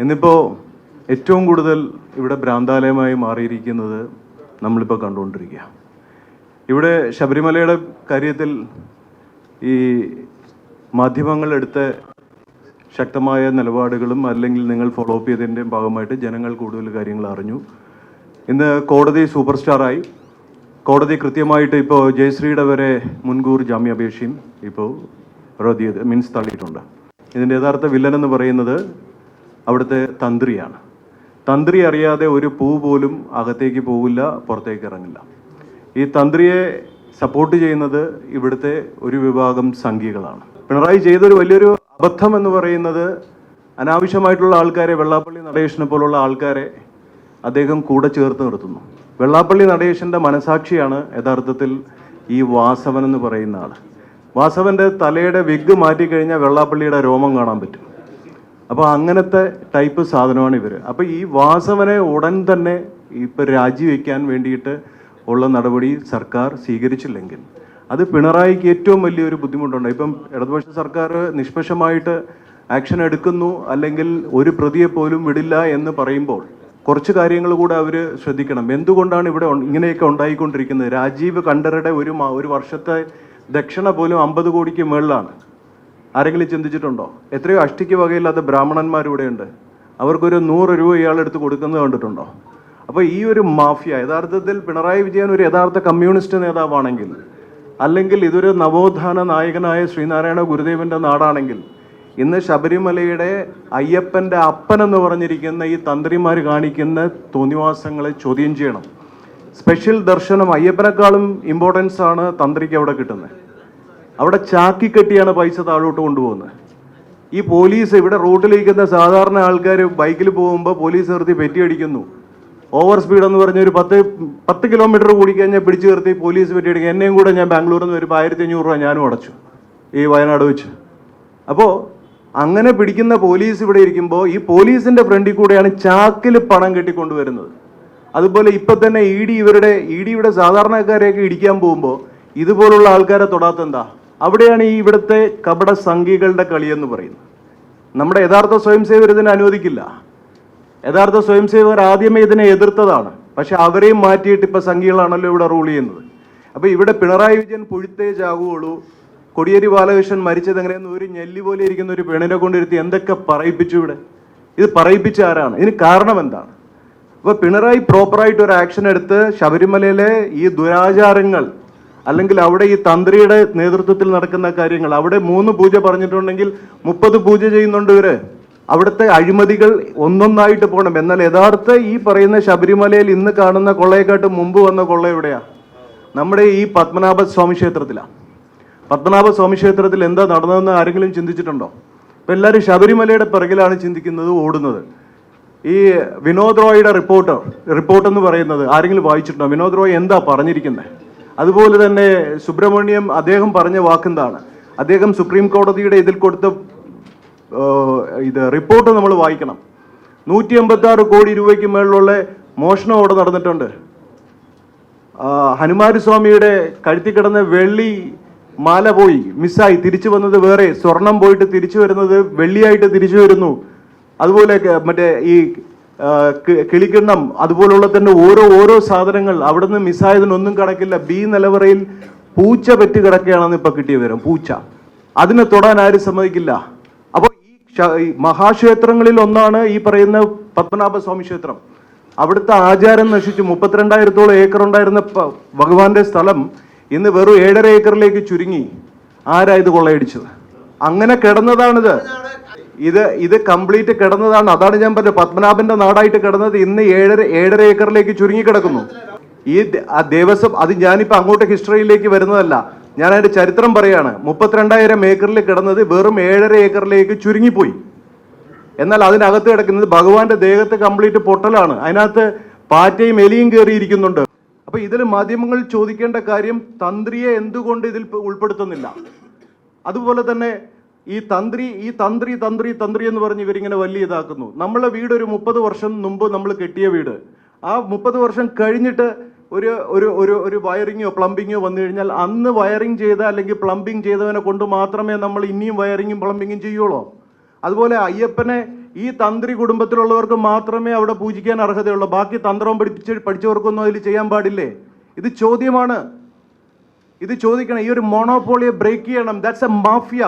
ഇന്നിപ്പോൾ ഏറ്റവും കൂടുതൽ ഇവിടെ ഭ്രാന്താലയമായി മാറിയിരിക്കുന്നത് നമ്മളിപ്പോൾ കണ്ടുകൊണ്ടിരിക്കുക. ഇവിടെ ശബരിമലയുടെ കാര്യത്തിൽ ഈ മാധ്യമങ്ങൾ എടുത്ത ശക്തമായ നിലപാടുകളും അല്ലെങ്കിൽ നിങ്ങൾ ഫോളോ അപ്പ് ചെയ്തതിന്റെയും ഭാഗമായിട്ട് ജനങ്ങൾ കൂടുതൽ കാര്യങ്ങൾ അറിഞ്ഞു. ഇന്ന് കോടതി സൂപ്പർ സ്റ്റാറായി കോടതി കൃത്യമായിട്ട് ഇപ്പോൾ ജയശ്രീയുടെ വരെ മുൻകൂർ ജാമ്യാപേക്ഷയും ഇപ്പോൾ റദ്ദ് ചെയ്ത് മീൻസ് തള്ളിയിട്ടുണ്ട്. ഇതിന്റെ യഥാർത്ഥ വില്ലൻ എന്ന് പറയുന്നത് അവിടുത്തെ തന്ത്രിയാണ്. തന്ത്രി അറിയാതെ ഒരു പൂ പോലും അകത്തേക്ക് പോവില്ല പുറത്തേക്ക് ഇറങ്ങില്ല. ഈ തന്ത്രിയെ സപ്പോർട്ട് ചെയ്യുന്നത് ഇവിടുത്തെ ഒരു വിഭാഗം സംഘികളാണ്. പിണറായി ചെയ്തൊരു വലിയൊരു അബദ്ധം എന്ന് പറയുന്നത് അനാവശ്യമായിട്ടുള്ള ആൾക്കാരെ വെള്ളാപ്പള്ളി നടേശനെ പോലുള്ള ആൾക്കാരെ അദ്ദേഹം കൂടെ ചേർത്ത് നിർത്തുന്നു. വെള്ളാപ്പള്ളി നടേശന്റെ മനസാക്ഷിയാണ് യഥാർത്ഥത്തിൽ ഈ വാസവൻ എന്ന് പറയുന്ന ആൾ വാസവന്റെ തലയുടെ വിഗ് മാറ്റിക്കഴിഞ്ഞാൽ വെള്ളാപ്പള്ളിയുടെ രോമം കാണാൻ പറ്റും. അപ്പോൾ അങ്ങനത്തെ ടൈപ്പ് സാധനമാണ് ഇവർ അപ്പോൾ ഈ വാസവനെ ഉടൻ തന്നെ ഇപ്പോൾ രാജിവെക്കാൻ വേണ്ടിയിട്ട് ഉള്ള നടപടി സർക്കാർ സ്വീകരിച്ചില്ലെങ്കിൽ അത് പിണറായിക്ക് ഏറ്റവും വലിയൊരു ബുദ്ധിമുട്ടുണ്ട്. ഇപ്പം ഇടതുപക്ഷ സർക്കാർ നിഷ്പക്ഷമായിട്ട് ആക്ഷൻ എടുക്കുന്നു അല്ലെങ്കിൽ ഒരു പ്രതിയെ പോലും വിടില്ല എന്ന് പറയുമ്പോൾ കുറച്ച് കാര്യങ്ങൾ കൂടെ അവർ ശ്രദ്ധിക്കണം. എന്തുകൊണ്ടാണ് ഇവിടെ ഇങ്ങനെയൊക്കെ ഉണ്ടായിക്കൊണ്ടിരിക്കുന്നത്? രാജീവ് കണ്ടറുടെ ഒരു ഒരു വർഷത്തെ ദക്ഷിണ പോലും അമ്പത് കോടിക്ക് മുകളിലാണ് ആരെങ്കിലും ചിന്തിച്ചിട്ടുണ്ടോ? എത്രയോ അഷ്ടിക്ക് വകയില്ലാത്ത ബ്രാഹ്മണന്മാർ ഇവിടെയുണ്ട് അവർക്കൊരു നൂറ് രൂപ ഇയാളെടുത്ത് കൊടുക്കുന്നത് കണ്ടിട്ടുണ്ടോ? അപ്പോൾ ഈ ഒരു മാഫിയ യഥാർത്ഥത്തിൽ പിണറായി വിജയൻ ഒരു യഥാർത്ഥ കമ്മ്യൂണിസ്റ്റ് നേതാവാണെങ്കിൽ അല്ലെങ്കിൽ ഇതൊരു നവോത്ഥാന നായകനായ ശ്രീനാരായണ ഗുരുദേവന്റെ നാടാണെങ്കിൽ ഇന്ന് ശബരിമലയുടെ അയ്യപ്പന്റെ അപ്പൻ എന്ന് പറഞ്ഞിരിക്കുന്ന ഈ തന്ത്രിമാർ കാണിക്കുന്ന തോന്നിവാസങ്ങളെ ചോദ്യം ചെയ്യണം. സ്പെഷ്യൽ ദർശനം അയ്യപ്പനേക്കാളും ഇമ്പോർട്ടൻസ് ആണ് തന്ത്രിക്ക് അവിടെ കിട്ടുന്നത്. അവിടെ ചാക്കി കെട്ടിയാണ് പൈസ താഴോട്ട് കൊണ്ടുപോകുന്നത്. ഈ പോലീസ് ഇവിടെ റൂട്ടിലിരിക്കുന്ന സാധാരണ ആൾക്കാർ ബൈക്കിൽ പോകുമ്പോൾ പോലീസ് നിർത്തി പെറ്റിയടിക്കുന്നു ഓവർ സ്പീഡ് എന്ന് പറഞ്ഞ ഒരു പത്ത് പത്ത് കിലോമീറ്റർ കൂടി കഴിഞ്ഞാൽ പിടിച്ചു നിർത്തി പോലീസ് പെറ്റിയടിക്കുക എന്നെയും കൂടെ ഞാൻ ബാംഗ്ലൂരിൽ നിന്ന് വരുമ്പോൾ ആയിരത്തി അഞ്ഞൂറ് രൂപ ഞാനും അടച്ചു ഈ വയനാട് വെച്ച്. അപ്പോൾ അങ്ങനെ പിടിക്കുന്ന പോലീസ് ഇവിടെ ഇരിക്കുമ്പോൾ ഈ പോലീസിന്റെ ഫ്രണ്ടിൽ കൂടെയാണ് ചാക്കിൽ പണം കെട്ടിക്കൊണ്ടുവരുന്നത്. അതുപോലെ ഇപ്പം തന്നെ ഇ ഡി ഇവരുടെ ഇ ഡിയുടെ സാധാരണക്കാരെയൊക്കെ ഇടിക്കാൻ പോകുമ്പോൾ ഇതുപോലുള്ള ആൾക്കാരെ തൊടാത്ത എന്താ അവിടെയാണ് ഈ ഇവിടുത്തെ കപട സംഘികളുടെ കളിയെന്ന് പറയുന്നത്. നമ്മുടെ യഥാർത്ഥ സ്വയം സേവർ ഇതിനെ അനുവദിക്കില്ല. യഥാർത്ഥ സ്വയം സേവകർ ആദ്യമേ ഇതിനെ എതിർത്തതാണ്. പക്ഷെ അവരെയും മാറ്റിയിട്ട് ഇപ്പൊ സംഘികളാണല്ലോ ഇവിടെ റൂൾ ചെയ്യുന്നത്. അപ്പോൾ ഇവിടെ പിണറായി വിജയൻ പുഴുത്തേ ചാകുകയുള്ളൂ കൊടിയേരി ബാലകൃഷ്ണൻ മരിച്ചത് എങ്ങനെയെന്ന് ഒരു ഞെല്ലി പോലെ ഇരിക്കുന്ന ഒരു പെണ്ണിനെ കൊണ്ടിരുത്തി എന്തൊക്കെ പറയിപ്പിച്ചു ഇവിടെ? ഇത് പറയിപ്പിച്ച ആരാണ്? ഇതിന് കാരണം എന്താണ്? അപ്പോൾ പിണറായി പ്രോപ്പറായിട്ട് ഒരു ആക്ഷൻ എടുത്ത് ശബരിമലയിലെ ഈ ദുരാചാരങ്ങൾ അല്ലെങ്കിൽ അവിടെ ഈ തന്ത്രിയുടെ നേതൃത്വത്തിൽ നടക്കുന്ന കാര്യങ്ങൾ അവിടെ മൂന്ന് പൂജ പറഞ്ഞിട്ടുണ്ടെങ്കിൽ മുപ്പത് പൂജ ചെയ്യുന്നുണ്ട് ഇവർ. അവിടുത്തെ അഴിമതികൾ ഒന്നൊന്നായിട്ട് പോകണം. എന്നാൽ യഥാർത്ഥ ഈ പറയുന്ന ശബരിമലയിൽ ഇന്ന് കാണുന്ന കൊള്ളയെക്കാട്ട് മുമ്പ് വന്ന കൊള്ള എവിടെയാ? നമ്മുടെ ഈ പത്മനാഭ സ്വാമി ക്ഷേത്രത്തിലാണ് പത്മനാഭ സ്വാമി ക്ഷേത്രത്തിൽ എന്താ നടന്നതെന്ന് ആരെങ്കിലും ചിന്തിച്ചിട്ടുണ്ടോ? ഇപ്പൊ എല്ലാവരും ശബരിമലയുടെ പിറകിലാണ് ചിന്തിക്കുന്നത് ഓടുന്നത്. ഈ വിനോദ് റോയിയുടെ റിപ്പോർട്ട് റിപ്പോർട്ട് എന്ന് പറയുന്നത് ആരെങ്കിലും വായിച്ചിട്ടുണ്ടോ? വിനോദ് റോയ് എന്താ പറഞ്ഞിരിക്കുന്നത് അതുപോലെ തന്നെ സുബ്രഹ്മണ്യം അദ്ദേഹം പറഞ്ഞ വാക്കെന്താണ്? അദ്ദേഹം സുപ്രീം കോടതിയുടെ ഇതിൽ കൊടുത്ത ഇത് റിപ്പോർട്ട് നമ്മൾ വായിക്കണം. നൂറ്റി എൺപത്തി ആറ് കോടി രൂപയ്ക്ക് മേളിലുള്ള മോഷണം അവിടെ നടന്നിട്ടുണ്ട്. ആ, ഹനുമാരി സ്വാമിയുടെ കഴുത്തി കിടന്ന വെള്ളി മാല പോയി മിസ്സായി. തിരിച്ചു വന്നത് വേറെ. സ്വർണം പോയിട്ട് തിരിച്ചു വരുന്നത് വെള്ളിയായിട്ട് തിരിച്ചു വരുന്നു. അതുപോലെ മറ്റേ ഈ ആ, കി- അതുപോലുള്ള തന്നെ ഓരോ ഓരോ സാധനങ്ങൾ അവിടുന്ന് മിസ്സായതിനൊന്നും കണക്കില്ല. ബി നിലവറയിൽ പൂച്ച പെറ്റ് കിടക്കുകയാണെന്ന് ഇപ്പൊ കിട്ടിയ വിവരം. പൂച്ച. അതിനെ തൊടാൻ ആരും സമ്മതിക്കില്ല. അപ്പോൾ ഈ മഹാക്ഷേത്രങ്ങളിൽ ഒന്നാണ് ഈ പറയുന്ന പത്മനാഭ സ്വാമി ക്ഷേത്രം. അവിടുത്തെ ആചാരം നശിച്ചു. മുപ്പത്തിരണ്ടായിരത്തോളം ഏക്കർ ഉണ്ടായിരുന്ന ഭഗവാന്റെ സ്ഥലം ഇന്ന് വെറും ഏഴര ഏക്കറിലേക്ക് ചുരുങ്ങി. ആരാ ഇത് കൊള്ളയടിച്ചത്? അങ്ങനെ കിടന്നതാണിത്. ഇത് ഇത് കംപ്ലീറ്റ് കിടന്നതാണ്. അതാണ് ഞാൻ പറഞ്ഞത്. പത്മനാഭന്റെ നാടായിട്ട് കിടന്നത് ഇന്ന് ഏഴര ഏഴര ഏക്കറിലേക്ക് ചുരുങ്ങി കിടക്കുന്നു. ഈ ദേവസ്വം അത് ഞാനിപ്പോൾ അങ്ങോട്ട് ഹിസ്റ്ററിയിലേക്ക് വരുന്നതല്ല. ഞാൻ അതിന്റെ ചരിത്രം പറയാണ്. മുപ്പത്തിരണ്ടായിരം ഏക്കറിൽ കിടന്നത് വെറും ഏഴര ഏക്കറിലേക്ക് ചുരുങ്ങിപ്പോയി. എന്നാൽ അതിനകത്ത് കിടക്കുന്നത് ഭഗവാന്റെ ദേഹത്ത് കംപ്ലീറ്റ് പൊട്ടലാണ്. അതിനകത്ത് പാറ്റയും എലിയും കയറിയിരിക്കുന്നുണ്ട്. അപ്പൊ ഇതിൽ മാധ്യമങ്ങൾ ചോദിക്കേണ്ട കാര്യം തന്ത്രിയെ എന്തുകൊണ്ട് ഇതിൽ ഉൾപ്പെടുത്തുന്നില്ല? അതുപോലെ തന്നെ ഈ തന്ത്രി ഈ തന്ത്രി തന്ത്രി തന്ത്രി എന്ന് പറഞ്ഞ് ഇവരിങ്ങനെ വലിയ ഇതാക്കുന്നു. നമ്മളെ വീട് ഒരു മുപ്പത് വർഷം മുമ്പ് നമ്മൾ കെട്ടിയ വീട്. ആ മുപ്പത് വർഷം കഴിഞ്ഞിട്ട് ഒരു ഒരു ഒരു ഒരു വയറിങ്ങോ പ്ലംബിങ്ങോ വന്നു കഴിഞ്ഞാൽ അന്ന് വയറിംഗ് ചെയ്ത അല്ലെങ്കിൽ പ്ലംബിങ് ചെയ്തവനെ കൊണ്ട് മാത്രമേ നമ്മൾ ഇനിയും വയറിങ്ങും പ്ലംബിങ്ങും ചെയ്യുള്ളൂ. അതുപോലെ അയ്യപ്പനെ ഈ തന്ത്രി കുടുംബത്തിലുള്ളവർക്ക് മാത്രമേ അവിടെ പൂജിക്കാൻ അർഹതയുള്ളൂ. ബാക്കി തന്ത്രവും പഠിപ്പിച്ച് പഠിച്ചവർക്കൊന്നും അതിൽ ചെയ്യാൻ പാടില്ലേ? ഇത് ചോദ്യമാണ്. ഇത് ചോദിക്കണം. ഈ ഒരു മോണോപോളിയെ ബ്രേക്ക് ചെയ്യണം. That's a mafia